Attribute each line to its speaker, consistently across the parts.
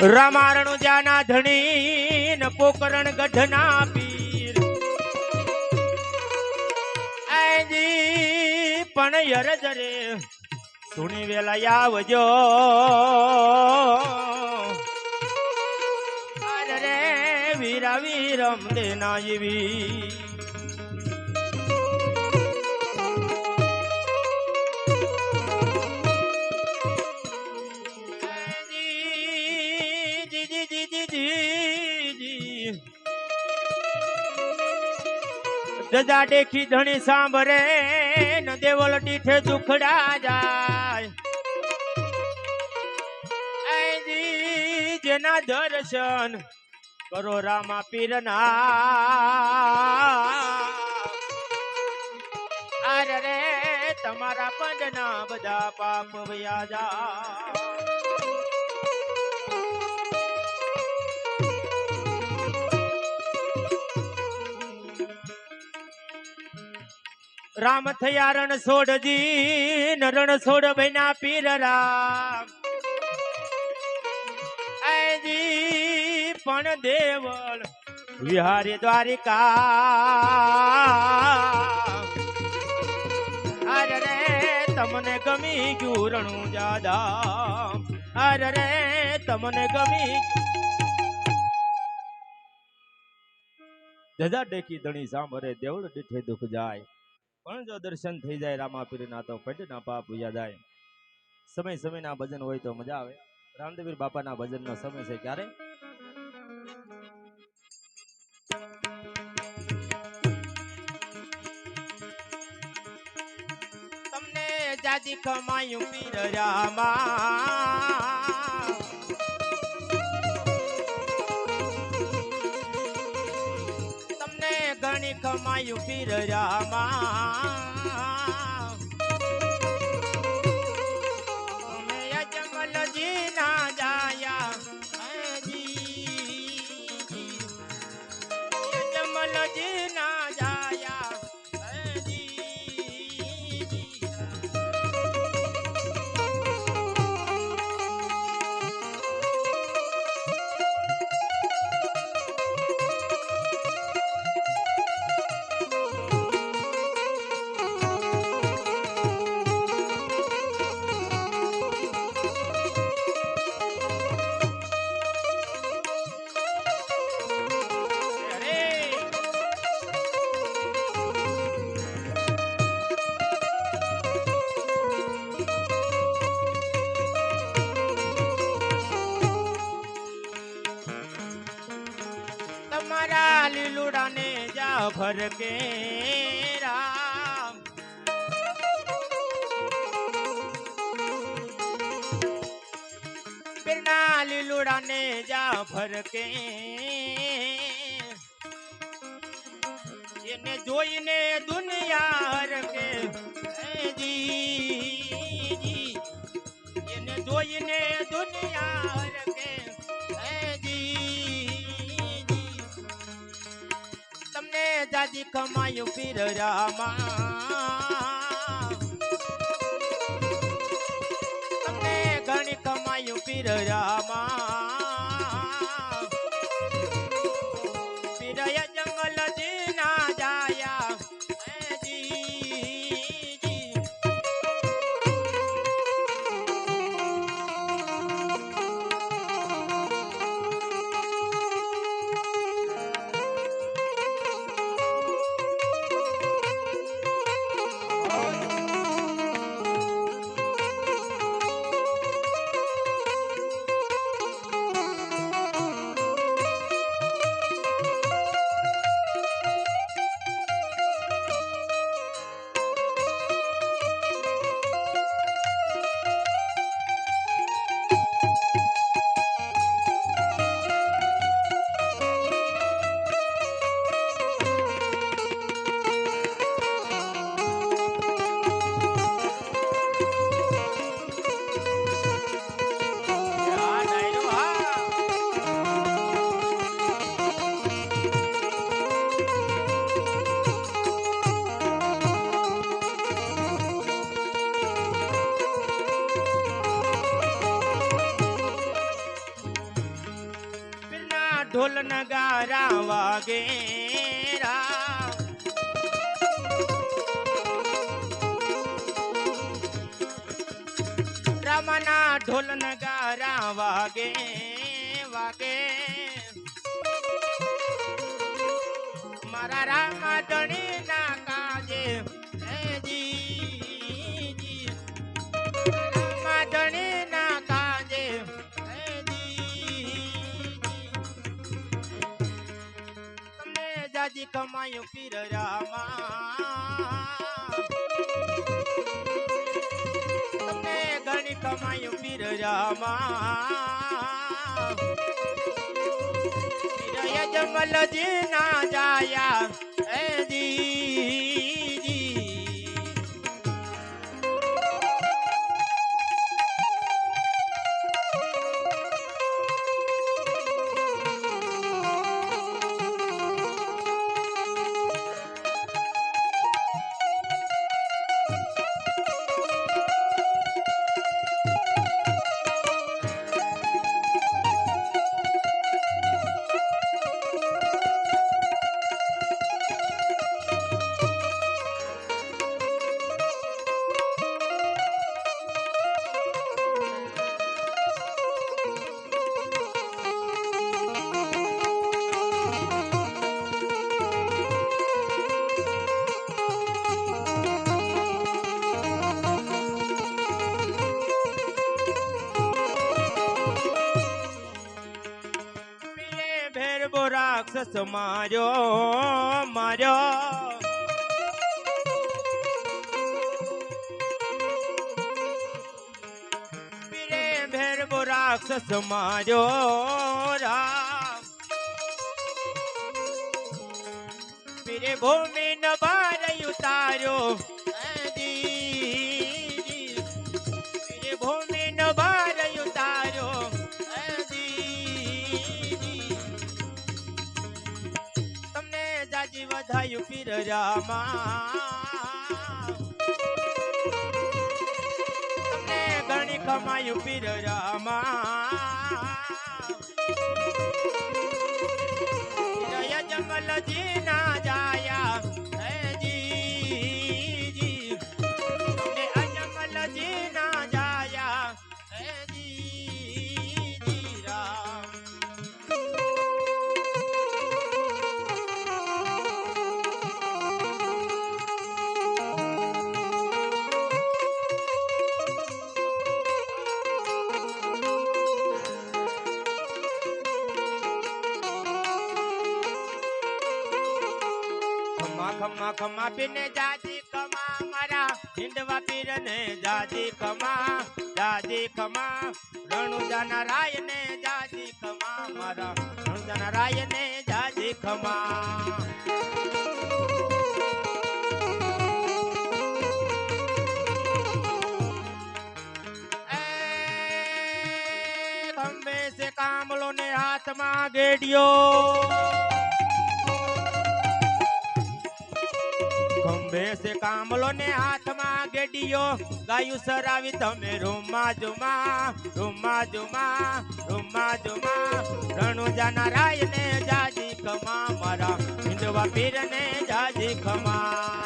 Speaker 1: રામારણ જાના ધણી ને પોકરણ ગઢના પીર. આજી પણ યર જરે સુણી વેલા આવજો. રે, વીરા વીરમ દેના જેવી દદા દેખી ધણી સાંભરે ન દેવલ દીઠે દુખડા જાય. જેના દર્શન કરો રામા પીરના. અરે તમારા પંડના બધા પાપ વયા રામ થયા રણ છોડજી નરણ છોડ બન્યા પીર રામ. પણ દેવળ, વિહારી દ્વારિકા. અરે તમને ગમી ગયું રણું જાદા અરે રે તમને ગમી ધજા ડેકી ધણી સાંભળે, દેવળ દીઠે દુઃખ જાય. પણ જો દર્શન થઈ જાય રામાપીરના તો ફેટના પાપ ઉયા જાય સમય સમયના ભજન હોય તો મજા આવે. રામદેવીર બાપાના ભજનનો સમય છે ક્યારે? તમને જાજી કમાયું પીર રામા. કમાયું પીર રામા. ભર કે રામ પીરના લીલુડાને જા ભર કે એને જોઈને દુનિયા હરકે હે જી જી. એને જોઈને દુનિયા તમને દાદી કમાયું પીર રામા. ઢોલ નગારા વાગે રામ રામના ઢોલ નગારા વાગે વાગે. મારા રામા ધણી ના કાજે કમાયું પીર રામા. તમને ઘણી કમાયું પીર રામા. જમલજી ના જાયા. હે ભેરબો રાક્ષસ માર્યો માર્યો. ભેરબો રાક્ષસ માર્યો રામ. પીરે ભૂમિ ન ભાર ઉતાર્યો. જાજી વધાયું પીર રામા. તમને ઘણી કમાયું પીર રામા. પીર પીને જાજી કમા, મારા હિંડવા પીરને જાજી કમા જાજી કમા. રણુજાના રાય ને જાજી કમા, મારા રણુજાના રાય ને જાજી સે કામલો ને હાથમાં ગેડિયો. ખંભે સે કામલો ને હાથમાં ગેડીયો. ગાયું સરાવી તમે રૂમા જુમા રૂમા જુમા રૂમા જુમા. રણુજાના રાય ને જાજી ખમા, મારા હિંદવા પીર ને જાજી ખમા.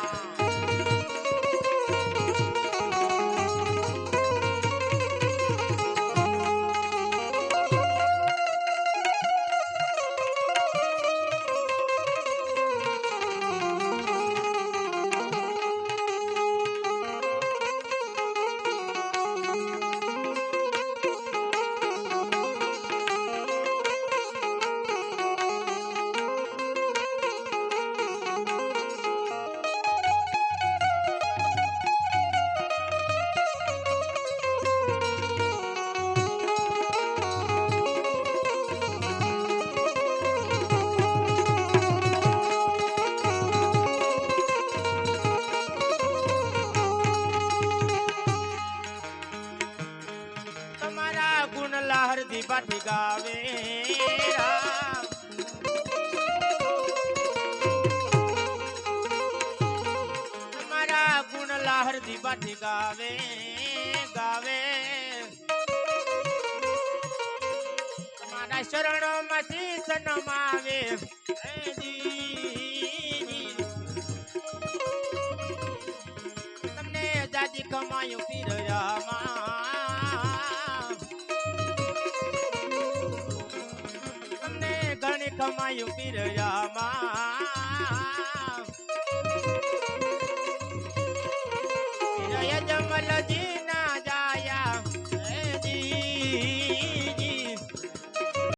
Speaker 1: લહરદી પાઠી ગાવે ગાવે. તમારા શરણોમાં માંથી સનમાવે તમને જાજી કમાયું પીર રામા તમને ઘણી કમાયું પીર